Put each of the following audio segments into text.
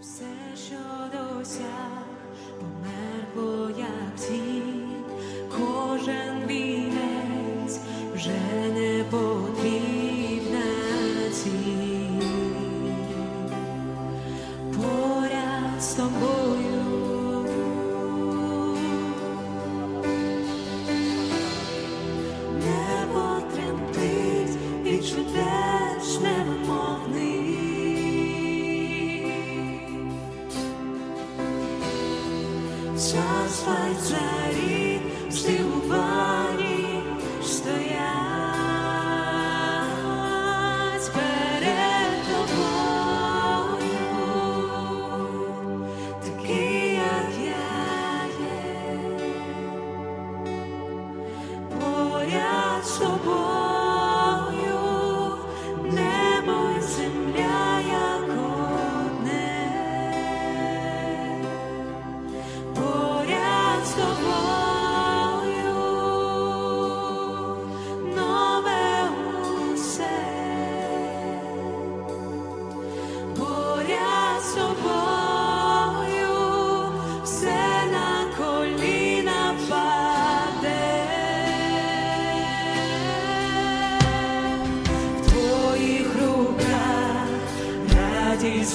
Все, що досяг, померкло, як тінь, кожен вінець вже не потрібна тінь. Поряд з тобою. Небо тремтить від чудес Час царі в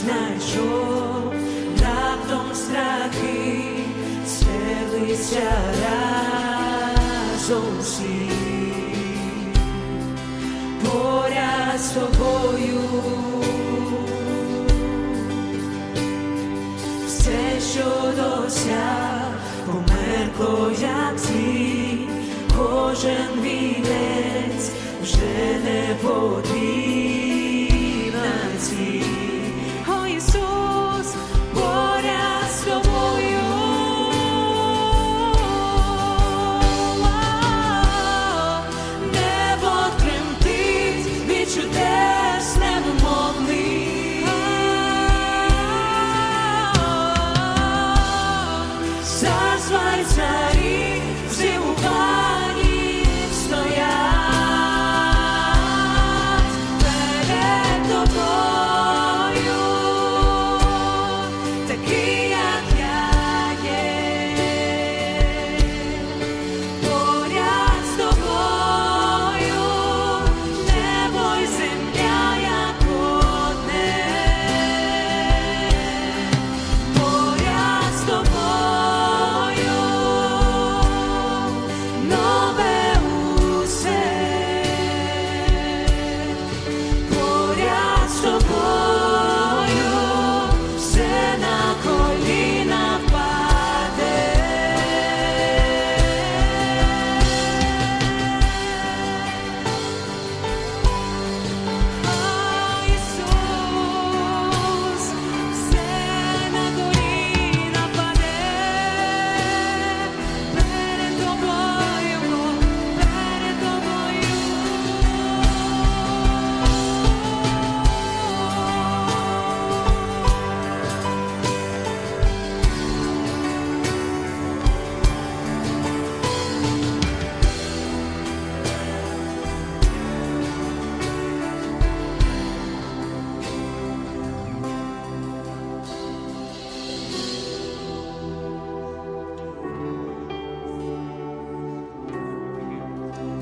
знайшов, раптом страхи стерлися разом всі. Поряд з тобою. Все, що досяг, померкло, як тінь, кожен вінець вже не потрібна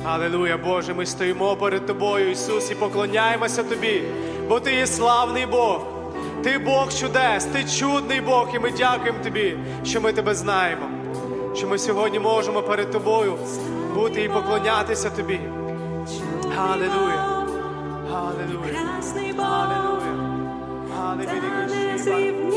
Аллилуйя, Боже, ми стоїмо перед Тобою, Ісус, і поклоняємося Тобі, бо Ти є славний Бог, Ти Бог чудес, Ти чудний Бог, і ми дякуємо Тобі, що ми Тебе знаємо, що ми сьогодні можемо перед Тобою бути і поклонятися Тобі. Аллилуйя! Алелуя, Алелуя, Алелуя.